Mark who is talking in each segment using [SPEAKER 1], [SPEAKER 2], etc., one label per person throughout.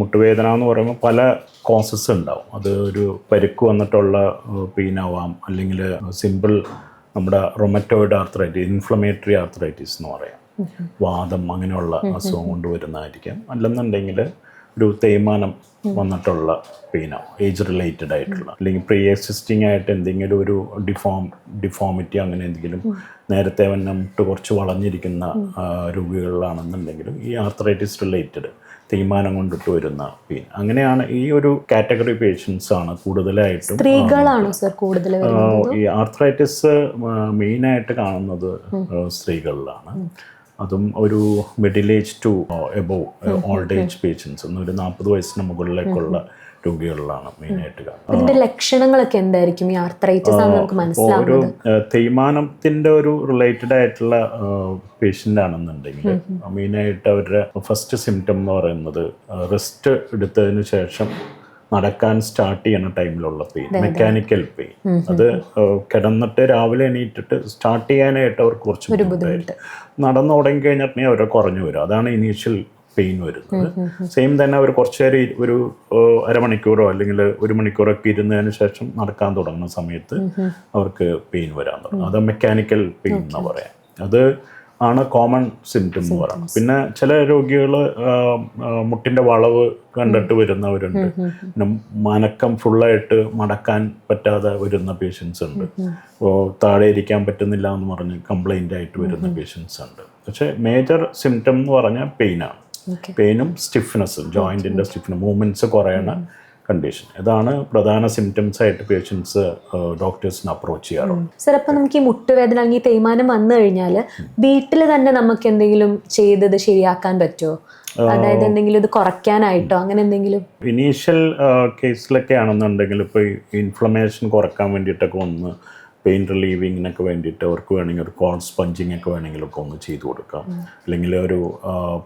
[SPEAKER 1] മുട്ടുവേദന എന്ന് പറയുമ്പോൾ പല കോസസ് ഉണ്ടാവും. അത് ഒരു പരുക്ക് വന്നിട്ടുള്ള പെയിൻ ആവാം അല്ലെങ്കിൽ സിമ്പിൾ നമ്മുടെ റൊമറ്റോയിഡ് ആർത്രൈറ്റിസ് ഇൻഫ്ലമേറ്ററി ആർത്രൈറ്റിസ് എന്ന് പറയാം. വാദം അങ്ങനെയുള്ള അസുഖം കൊണ്ട് വരുന്നതായിരിക്കാം. അല്ലെന്നുണ്ടെങ്കിൽ ഒരു തേയ്മാനം വന്നിട്ടുള്ള പെയിനോ ഏജ് റിലേറ്റഡ് ആയിട്ടുള്ള. അല്ലെങ്കിൽ പ്രീ എക്സിസ്റ്റിംഗ് ആയിട്ട് എന്തെങ്കിലും ഒരു ഡിഫോം ഡിഫോമിറ്റി അങ്ങനെ എന്തെങ്കിലും നേരത്തെ വന്നെ മുട്ട് കുറച്ച് വളഞ്ഞിരിക്കുന്ന രോഗികളിലാണെന്നുണ്ടെങ്കിലും ഈ ആർത്രൈറ്റിസ് റിലേറ്റഡ് തേയ്മാനം കൊണ്ടിട്ട് വരുന്ന പെയിൻ അങ്ങനെയാണ് ഈ ഒരു കാറ്റഗറി പേഷ്യൻസ് ആണ് കൂടുതലായിട്ടും
[SPEAKER 2] സ്ത്രീകളാണോ സർ കൂടുതൽ
[SPEAKER 1] ഈ ആർത്രൈറ്റിസ് മെയിനായിട്ട് കാണുന്നത് സ്ത്രീകളിലാണ്. അതും ഒരു middle age to above old age patients ഒരു നാൽപ്പത് വയസ്സിന് മുകളിലേക്കുള്ള രോഗികളിലാണ് മെയിനായിട്ട്
[SPEAKER 2] ഇതിന്റെ ലക്ഷണങ്ങളൊക്കെ എന്തായിരിക്കും ഈ ആർത്രൈറ്റിസ് ആണ് നമുക്ക് മനസ്സിലാവുന്നത്?
[SPEAKER 1] ഒരു തേയ്മാനത്തിന്റെ ഒരു റിലേറ്റഡ് ആയിട്ടുള്ള പേഷ്യന്റ് ആണെന്നുണ്ടെങ്കിൽ മെയിനായിട്ട് അവരുടെ ഫസ്റ്റ് സിംറ്റം എന്ന് പറയുന്നത് റെസ്റ്റ് എടുത്തതിന് ശേഷം നടക്കാൻ സ്റ്റാർട്ട് ചെയ്യുന്ന ടൈമിലുള്ള പെയിൻ മെക്കാനിക്കൽ പെയിൻ അത് കിടന്നിട്ട് രാവിലെ എണീറ്റിട്ട് സ്റ്റാർട്ട് ചെയ്യാനായിട്ട് അവർക്ക് കുറച്ച് ബുദ്ധിമുട്ടായിരിക്കും നടന്നു തുടങ്ങി കഴിഞ്ഞിട്ടുണ്ടെങ്കിൽ അവരെ കുറഞ്ഞു വരും. അതാണ് ഇനീഷ്യൽ പെയിൻ വരുന്നത്. സെയിം തന്നെ അവർ കുറച്ച് നേരം ഒരു അരമണിക്കൂറോ അല്ലെങ്കിൽ ഒരു മണിക്കൂറൊക്കെ ഇരുന്നതിന് ശേഷം നടക്കാൻ തുടങ്ങുന്ന സമയത്ത് അവർക്ക് പെയിൻ വരാൻ തുടങ്ങും. അത് മെക്കാനിക്കൽ പെയിൻ എന്ന് പറയാം. അത് ആണ് കോമൺ സിംറ്റം എന്ന് പറയുന്നത് പിന്നെ ചില രോഗികൾ മുട്ടിന്റെ വളവ് കണ്ടിട്ട് വരുന്നവരുണ്ട്. പിന്നെ മനക്കം ഫുള്ളായിട്ട് മടക്കാൻ പറ്റാതെ വരുന്ന പേഷ്യൻസ് ഉണ്ട്. അപ്പോൾ താഴെ ഇരിക്കാൻ പറ്റുന്നില്ല എന്ന് പറഞ്ഞ് കംപ്ലൈന്റ് ആയിട്ട് വരുന്ന പേഷ്യൻസ് ഉണ്ട്. പക്ഷേ മേജർ സിംറ്റം എന്ന് പറഞ്ഞാൽ പെയിനാണ്. പെയിനും സ്റ്റിഫ്നെസ്സും ജോയിന്റിന്റെ സ്റ്റിഫ്നെസ് മൂവ്മെന്റ്സ് കുറയണ കണ്ടീഷൻ ഇതാണ് പ്രധാന സിംറ്റംസ് ആയിട്ട് പേഷ്യൻസ് ഡോക്ടേഴ്സിന് അപ്രോച്ച് ചെയ്യാറുണ്ട്
[SPEAKER 2] സർ അപ്പൊ നമുക്ക് ഈ മുട്ടുവേദന അല്ലെങ്കിൽ തേയ്മാനം വന്നു കഴിഞ്ഞാൽ വീട്ടിൽ തന്നെ നമുക്ക് എന്തെങ്കിലും ചെയ്തത് ശരിയാക്കാൻ പറ്റുമോ അതായത് എന്തെങ്കിലും ഇത് കുറയ്ക്കാനായിട്ടോ അങ്ങനെ എന്തെങ്കിലും?
[SPEAKER 1] ഇനീഷ്യൽ കേസിലൊക്കെ ആണെന്നുണ്ടെങ്കിൽ ഇപ്പോൾ ഇൻഫ്ലമേഷൻ കുറയ്ക്കാൻ വേണ്ടിയിട്ടൊക്കെ ഒന്ന് പെയിൻ റിലീവിങ്ങിനൊക്കെ വേണ്ടിയിട്ട് അവർക്ക് വേണമെങ്കിൽ ഒരു കോൾ സ്പഞ്ചിങ് ഒക്കെ വേണമെങ്കിലൊക്കെ ഒന്ന് ചെയ്തു കൊടുക്കാം. അല്ലെങ്കിൽ ഒരു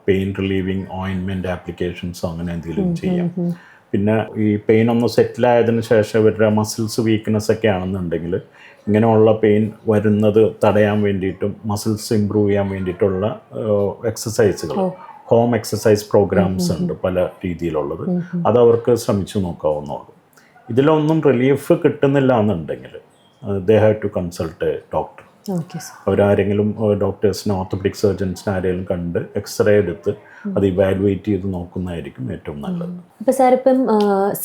[SPEAKER 1] പെയിൻ റിലീവിങ് ഓയിൻമെന്റ് ആപ്ലിക്കേഷൻസ് അങ്ങനെ എന്തെങ്കിലും ചെയ്യാം. പിന്നെ ഈ പെയിൻ ഒന്ന് സെറ്റിൽ ആയതിന് ശേഷം ഇവരുടെ മസിൽസ് വീക്ക്നെസ് ഒക്കെ ആണെന്നുണ്ടെങ്കിൽ ഇങ്ങനെയുള്ള പെയിൻ വരുന്നത് തടയാൻ വേണ്ടിയിട്ടും മസിൽസ് ഇമ്പ്രൂവ് ചെയ്യാൻ വേണ്ടിയിട്ടുള്ള എക്സസൈസുകൾ ഹോം എക്സസൈസ് പ്രോഗ്രാംസ് ഉണ്ട് പല രീതിയിലുള്ളത്. അത് അവർക്ക് ശ്രമിച്ചു നോക്കാവുന്നതാണ്. ഇതിലൊന്നും റിലീഫ് കിട്ടുന്നില്ല എന്നുണ്ടെങ്കിൽ they have to consult doctor
[SPEAKER 2] okay sir
[SPEAKER 1] അവരാരെങ്കിലും ഡോക്ടേഴ്സിനെ ഓർത്തോപെഡിക് സർജൻസിനെ ആരെങ്കിലും കണ്ട് എക്സ്റേ എടുത്ത് അത് ഇവാലുവേറ്റ് ചെയ്ത് നോക്കുന്നതായിരിക്കും ഏറ്റവും നല്ലത്.
[SPEAKER 2] ഇപ്പൊ സാർ ഇപ്പം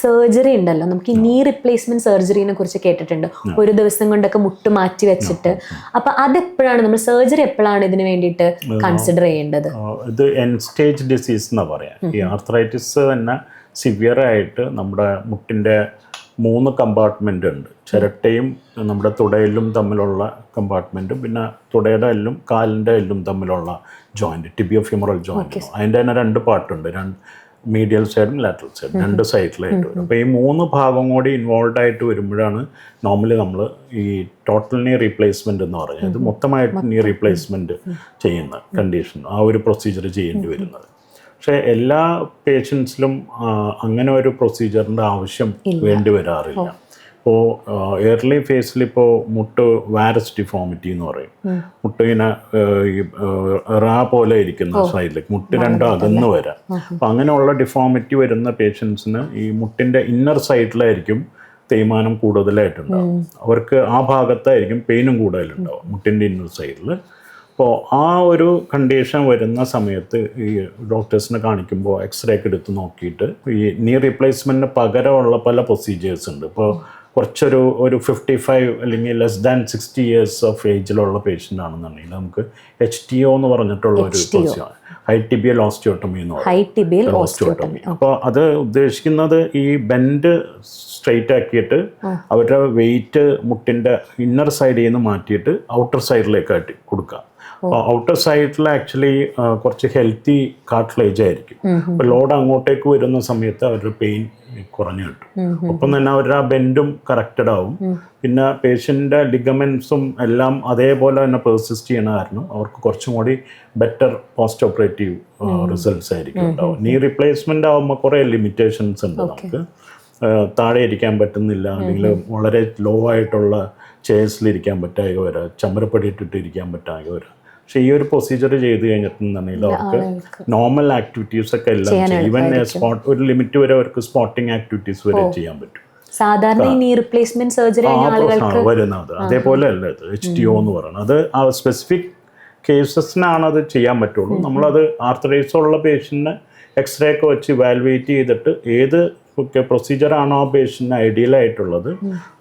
[SPEAKER 2] സർജറി ഉണ്ടല്ലോ. നമുക്ക് ഈ നീ റിപ്ലേസ്മെന്റ് സർജറിനെ കുറിച്ച് കേട്ടിട്ടുണ്ട്. ഒരു ദിവസം കൊണ്ടൊക്കെ മുട്ട് മാറ്റി വെച്ചിട്ട്. അപ്പൊ അതെപ്പോഴാണ് നമ്മൾ സർജറി എപ്പോഴാണ് ഇതിന് വേണ്ടിയിട്ട് കൺസിഡർ ചെയ്യേണ്ടത്?
[SPEAKER 1] ഇത് എൻ സ്റ്റേജ് ഡിസീസ് എന്നാ പറയാം. ഈ ആർത്രൈറ്റിസ് തന്നെ സിവിയർ ആയിട്ട് നമ്മുടെ മുട്ടിന്റെ മൂന്ന് കമ്പാർട്ട്മെന്റ് ഉണ്ട്. ചിരട്ടയും നമ്മുടെ തുടയിലും തമ്മിലുള്ള കമ്പാർട്ട്മെന്റും പിന്നെ തുടയുടെ എല്ലും കാലിന്റെ എല്ലും തമ്മിലുള്ള ജോയിന്റ് ടിബിയോ ഫ്യൂമറൽ ജോയിന്റ് അതിന്റെ തന്നെ രണ്ട് പാർട്ടുണ്ട്. രണ്ട് മീഡിയൽ സൈഡും ലാറ്ററൽ സൈഡും രണ്ട് സൈഡിലായിട്ട് വരും. അപ്പോൾ ഈ മൂന്ന് ഭാഗം കൂടി ഇൻവോൾവ് ആയിട്ട് വരുമ്പോഴാണ് നോർമലി നമ്മൾ ഈ ടോട്ടൽ നീ റീപ്ലേസ്മെന്റ് എന്ന് പറയുന്നത് മൊത്തമായിട്ട് നീ റീപ്ലേസ്മെന്റ് ചെയ്യുന്ന കണ്ടീഷൻ ആ ഒരു പ്രൊസീജിയർ ചെയ്യേണ്ടി വരുന്നത്. പക്ഷേ എല്ലാ പേഷ്യൻസിലും അങ്ങനെ ഒരു പ്രൊസീജിയറിന്റെ ആവശ്യം വേണ്ടി വരാറില്ല. ഇപ്പോൾ എയർലി ഫേസിൽ ഇപ്പോൾ മുട്ട് വാരസ് ഡിഫോമിറ്റി എന്ന് പറയും. മുട്ട് ഇങ്ങനെ ഈ റാ പോലെ ഇരിക്കുന്ന സൈഡിലേക്ക് മുട്ട് രണ്ടും അകന്ന് വരാം. അപ്പം അങ്ങനെയുള്ള ഡിഫോമിറ്റി വരുന്ന പേഷ്യൻസിന് ഈ മുട്ടിന്റെ ഇന്നർ സൈഡിലായിരിക്കും തേയ്മാനം കൂടുതലായിട്ടുണ്ടാവും അവർക്ക് ആ ഭാഗത്തായിരിക്കും പെയിനും കൂടുതലുണ്ടാവും മുട്ടിന്റെ ഇന്നർ സൈഡിൽ അപ്പോൾ ആ ഒരു കണ്ടീഷൻ വരുന്ന സമയത്ത് ഈ ഡോക്ടേഴ്സിനെ കാണിക്കുമ്പോൾ എക്സ്റേ ഒക്കെ എടുത്ത് നോക്കിയിട്ട് ഈ നീ റീപ്ലേസ്മെന്റിന് പകരമുള്ള പല പ്രൊസീജിയേഴ്സ് ഉണ്ട്. ഇപ്പോൾ കുറച്ചൊരു ഒരു ഫിഫ്റ്റി ഫൈവ് അല്ലെങ്കിൽ less than sixty years of ഏജിലുള്ള patient ആണെന്നുണ്ടെങ്കിൽ നമുക്ക് എച്ച് ടി ഒ എന്ന് പറഞ്ഞിട്ടുള്ള ഒരു ഹൈ ടിബിയൽ ഓസ്റ്റിയോട്ടമി എന്ന് പറയും.
[SPEAKER 2] ഹൈ ടിബിയൽ
[SPEAKER 1] ഓസ്റ്റിയോട്ടമി അപ്പോൾ അത് ഉദ്ദേശിക്കുന്നത് ഈ ബെൻഡ് സ്ട്രെയിറ്റ് ആക്കിയിട്ട് അവരുടെ വെയിറ്റ് മുട്ടിന്റെ ഇന്നർ സൈഡിൽ നിന്ന് മാറ്റിയിട്ട് ഔട്ടർ സൈഡിലേക്ക് ആയിട്ട് കൊടുക്കുക. ഔട്ടർ സൈഡിൽ ആക്ച്വലി കുറച്ച് ഹെൽത്തി കാർട്ടിലേജ് ആയിരിക്കും. അപ്പോൾ ലോഡ് അങ്ങോട്ടേക്ക് വരുന്ന സമയത്ത് അവരുടെ പെയിൻ കുറഞ്ഞു കിട്ടും. ഒപ്പം തന്നെ അവരുടെ ആ ബെൻഡും കറക്റ്റഡ് ആവും. പിന്നെ പേഷ്യന്റെ ലിഗമെൻസും എല്ലാം അതേപോലെ തന്നെ പെർസിസ്റ്റ് ചെയ്യണ കാരണം അവർക്ക് കുറച്ചും കൂടി ബെറ്റർ പോസ്റ്റ് ഓപ്പറേറ്റീവ് റിസൾട്ട്സ് ആയിരിക്കും ഉണ്ടാവും നീ റീപ്ലേസ്മെന്റ് ആകുമ്പോൾ കുറേ ലിമിറ്റേഷൻസ് ഉണ്ട് നമുക്ക്. താഴെ ഇരിക്കാൻ പറ്റുന്നില്ല അല്ലെങ്കിൽ വളരെ ലോ ആയിട്ടുള്ള ചെയർസിലിരിക്കാൻ പറ്റാതെ വരാം ചമ്മരപ്പടി ഇട്ടിട്ട് ഇരിക്കാൻ പറ്റാതെ വരാം. പക്ഷെ ഈ ഒരു പ്രൊസീജിയർ ചെയ്ത് കഴിഞ്ഞിട്ടുണ്ടെങ്കിൽ അവർക്ക് നോർമൽ ആക്ടിവിറ്റീസ് ഒക്കെ എല്ലാം ചെയ്യും. ഈവൻ സ്പോട്ട് ഒരു ലിമിറ്റ് വരെ അവർക്ക് സ്പോട്ടിംഗ് ആക്ടിവിറ്റീസ് വരെ ചെയ്യാൻ പറ്റും.
[SPEAKER 2] സാധാരണ ഈ റിപ്ലേസ്മെന്റ് സർജറി ആളുകൾക്ക്
[SPEAKER 1] വരുന്നത്. അതേപോലെ അല്ല ഇത് എച്ച് ടി ഒ എന്ന് പറയുന്നത് അത് ആ സ്പെസിഫിക് കേസസിനാണ് അത് ചെയ്യാൻ പറ്റുള്ളൂ. നമ്മളത് ആർത്തറൈസ് ഉള്ള പേഷ്യന്റിന് എക്സ്റേ ഒക്കെ വെച്ച് ഇവാലുവേറ്റ് ചെയ്തിട്ട് ഏത് ഒക്കെ പ്രൊസീജിയറാണോ ആ പേഷ്യന്റിന് ഐഡിയൽ ആയിട്ടുള്ളത്?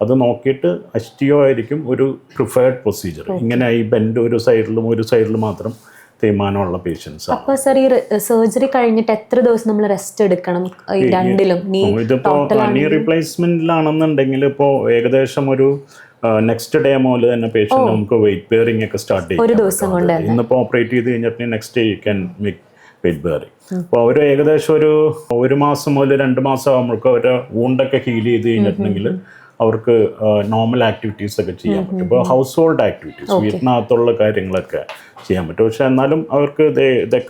[SPEAKER 1] അത് നോക്കിയിട്ട് എച്ച് ടി ഒ ആയിരിക്കും ഒരു പ്രിഫേർഡ് പ്രൊസീജിയർ ഇങ്ങനെ ഈ ബെൻഡ് ഒരു സൈഡിലും ഒരു സൈഡിലും മാത്രം തേയ്മാനമുള്ള പേഷ്യൻസ് ആണ്.
[SPEAKER 2] അപ്പൊ സർ ഈ സർജറി കഴിഞ്ഞിട്ട് എത്ര ദിവസം നമ്മൾ റെസ്റ്റ് എടുക്കണം? ഈ രണ്ടിലും
[SPEAKER 1] ഇതിപ്പോ നീ റീപ്ലേസ്മെന്റിലാണെന്നുണ്ടെങ്കിൽ ഇപ്പോൾ ഏകദേശം ഒരു നെക്സ്റ്റ് ഡേ മുതൽ തന്നെ പേഷ്യന്റ് നമുക്ക് വെയിറ്റ് ബെയറിംഗ് ഒക്കെ സ്റ്റാർട്ട് ചെയ്യും
[SPEAKER 2] ഒരു ദിവസം കൊണ്ട്
[SPEAKER 1] ഇന്നിപ്പോൾ ഓപ്പറേറ്റ് ചെയ്ത് കഴിഞ്ഞിട്ട് next day you can make bearing അപ്പോൾ അവർ ഏകദേശം ഒരു ഒരു മാസം മുതൽ രണ്ട് മാസം ആകുമ്പോഴേക്കും അവരുടെ ഊണ്ടൊക്കെ ഹീൽ ചെയ്ത് കഴിഞ്ഞിട്ടുണ്ടെങ്കിൽ അവർക്ക് നോർമൽ ആക്ടിവിറ്റീസ് ഒക്കെ ചെയ്യാൻ പറ്റും. ഇപ്പോൾ ഹൗസ് ഹോൾഡ് ആക്ടിവിറ്റീസ് വീട്ടിനകത്തുള്ള കാര്യങ്ങളൊക്കെ ചെയ്യാൻ പറ്റും. പക്ഷെ എന്നാലും അവർക്ക്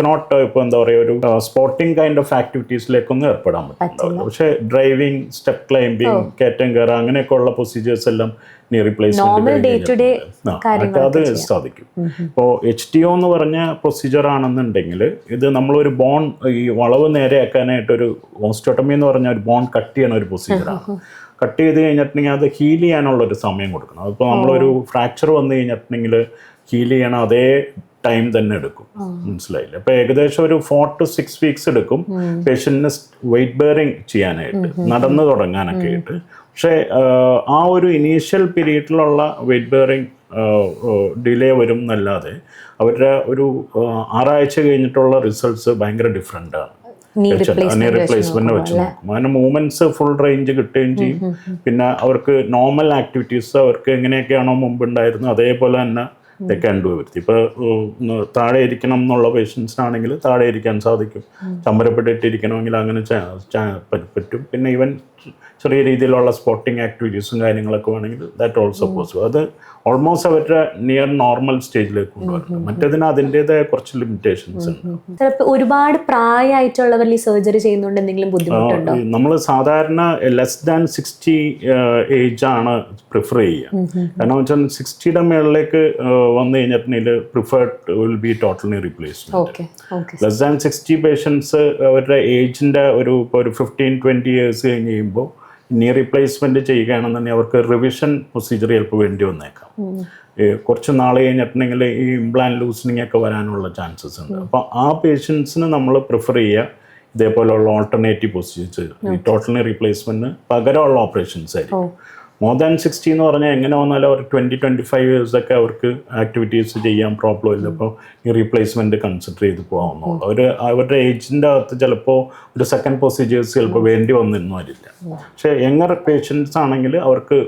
[SPEAKER 1] നോട്ട് ഇപ്പോൾ എന്താ പറയുക ഒരു സ്പോർട്ടിംഗ് കൈൻഡ് ഓഫ് ആക്ടിവിറ്റീസിലേക്കൊന്നും ഏർപ്പെടാൻ പറ്റില്ല പക്ഷേ ഡ്രൈവിംഗ് സ്റ്റെപ്പ് ക്ലൈംബിംഗ് കയറ്റം കയറുക അങ്ങനെയൊക്കെ ഉള്ള പ്രൊസീജിയേഴ്സ് എല്ലാം നീ റീപ്ലേസ്മെന്റ് അത് സാധിക്കും. ഇപ്പോൾ എച്ച് ടി ഒ എന്ന് പറഞ്ഞ പ്രൊസീജിയർ ആണെന്നുണ്ടെങ്കിൽ ഇത് നമ്മളൊരു ബോൺ ഈ വളവ് നേരെയാക്കാനായിട്ടൊരു ഓസ്റ്റോട്ടമി എന്ന് പറഞ്ഞ ഒരു ബോൺ കട്ട് ചെയ്യണ ഒരു പ്രൊസീജിയറാണ് കട്ട് ചെയ്ത് കഴിഞ്ഞിട്ടുണ്ടെങ്കിൽ അത് ഹീൽ ചെയ്യാനുള്ള ഒരു സമയം കൊടുക്കണം. അതിപ്പോൾ നമ്മളൊരു ഫ്രാക്ചർ വന്നു കഴിഞ്ഞിട്ടുണ്ടെങ്കിൽ ഹീൽ ചെയ്യണം അതേ ടൈം തന്നെ എടുക്കും. മനസ്സിലായില്ലേ? അപ്പോൾ ഏകദേശം ഒരു ഫോർ ടു സിക്സ് വീക്സ് എടുക്കും. പേഷ്യന്റിന് വെയിറ്റ് ബെയറിങ് ചെയ്യാനായിട്ട് നടന്നു തുടങ്ങാനൊക്കെ ആയിട്ട്. പക്ഷേ ആ ഒരു ഇനീഷ്യൽ പീരീഡിലുള്ള വെയിറ്റ് ബെയറിങ് ഡിലേ വരും എന്നല്ലാതെ അവരുടെ ഒരു ആറാഴ്ച കഴിഞ്ഞിട്ടുള്ള റിസൾട്ട്സ് ഭയങ്കര ഡിഫറെന്റ് ആണ്. റിപ്ലേസ്മെന്റ് വെച്ച് നോക്കും. അങ്ങനെ മൂവ്മെന്റ്സ് ഫുൾ റേഞ്ച് കിട്ടുകയും ചെയ്യും. പിന്നെ അവർക്ക് നോർമൽ ആക്ടിവിറ്റീസ് അവർക്ക് എങ്ങനെയൊക്കെയാണോ മുമ്പ് ഉണ്ടായിരുന്നത് അതേപോലെ തന്നെ ഇപ്പോൾ താഴെ ഇരിക്കണം എന്നുള്ള പേഷ്യൻസിനാണെങ്കിൽ താഴെ ഇരിക്കാൻ സാധിക്കും. ചമ്പരപ്പെട്ടിട്ടിരിക്കണമെങ്കിൽ അങ്ങനെ പറ്റും. പിന്നെ ഈവൻ ചെറിയ രീതിയിലുള്ള സ്പോർട്ടിങ് ആക്ടിവിറ്റീസും കാര്യങ്ങളൊക്കെ വേണമെങ്കിൽ ദാറ്റ് ഓൾസോ പോസിബിൾ അത് ഓൾമോസ്റ്റ് അവരുടെ നിയർ നോർമൽ സ്റ്റേജിലേക്ക് കൊണ്ടുവരണം. മറ്റേതിന് അതിന്റെതായ കുറച്ച് ലിമിറ്റേഷൻസ് ഉണ്ട്.
[SPEAKER 2] ചിലപ്പോൾ ഒരുപാട് പ്രായമായിട്ടുള്ളവർ ഈ സർജറി ചെയ്യുന്നുണ്ട് എന്തെങ്കിലും ബുദ്ധിമുട്ടുണ്ടോ?
[SPEAKER 1] നമ്മൾ സാധാരണ ലെസ് ദാൻ സിക്സ്റ്റി ഏജ് ആണ് പ്രിഫർ ചെയ്യുക. കാരണം വെച്ചാൽ സിക്സ്റ്റിയുടെ മേളിലേക്ക് വന്നു കഴിഞ്ഞിട്ടുണ്ടെങ്കിൽ preferred will be totally replacement
[SPEAKER 2] okay
[SPEAKER 1] less than sixty patients അവരുടെ ഏജിന്റെ ഒരു ഇപ്പോൾ ഒരു ഫിഫ്റ്റീൻ ട്വന്റി ഇയേഴ്സ് കഴിഞ്ഞ് കഴിയുമ്പോൾ നീ റീപ്ലേസ്മെന്റ് ചെയ്യുകയാണെന്നുണ്ടെങ്കിൽ അവർക്ക് റിവിഷൻ പ്രൊസീജിയർ ചിലപ്പോൾ വേണ്ടി വന്നേക്കാം. കുറച്ച് നാൾ കഴിഞ്ഞിട്ടുണ്ടെങ്കിൽ ഈ ഇംപ്ലാൻ ലൂസനിങ് ഒക്കെ വരാനുള്ള ചാൻസസ് ഉണ്ട്. അപ്പോൾ ആ പേഷ്യൻസിന് നമ്മൾ പ്രിഫർ ചെയ്യുക ഇതേപോലെയുള്ള ഓൾട്ടർനേറ്റീവ് പ്രൊസീജിയേഴ്സ് ടോട്ടലി റീപ്ലേസ്മെന്റിന് പകരമുള്ള ഓപ്പറേഷൻസ് ആയിരിക്കും. മോർ ദാൻ സിക്സ്റ്റി എന്ന് പറഞ്ഞാൽ എങ്ങനെ വന്നാലും അവർ ട്വന്റി ട്വന്റി ഫൈവ് ഇയേഴ്സൊക്കെ അവർക്ക് ആക്ടിവിറ്റീസ് ചെയ്യാൻ പ്രോബ്ലം ഇല്ല. അപ്പോൾ ഈ റീപ്ലേസ്മെന്റ് കൺസിഡർ ചെയ്ത് പോകാവുന്നുള്ളൂ അവർ അവരുടെ ഏജിന്റെ അകത്ത് ചിലപ്പോൾ ഒരു സെക്കൻഡ് പ്രൊസീജിയേഴ്സ് ചിലപ്പോൾ വേണ്ടി വന്നിരുന്നു വരില്ല പക്ഷേ യങ്ങർ പേഷ്യൻസ് ആണെങ്കിൽ അവർക്ക്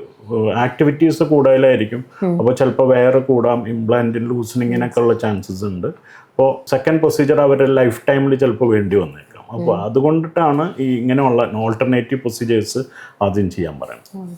[SPEAKER 1] ആക്ടിവിറ്റീസ് കൂടുതലായിരിക്കും. അപ്പോൾ ചിലപ്പോൾ വേറെ കൂടാം ഇംപ്ലാന്റിൽ ലൂസണിങ്ങിനൊക്കെ ഉള്ള ചാൻസസ് ഉണ്ട്. അപ്പോൾ സെക്കൻഡ് പ്രൊസീജിയർ അവരുടെ ലൈഫ് ടൈമിൽ ചിലപ്പോൾ വേണ്ടി വന്നു അപ്പോൾ അതുകൊണ്ടിട്ടാണ് ഈ ഇങ്ങനെയുള്ള ഓൾട്ടർനേറ്റീവ് പ്രൊസീജിയേഴ്സ് ആദ്യം ചെയ്യാൻ പറയുന്നത്.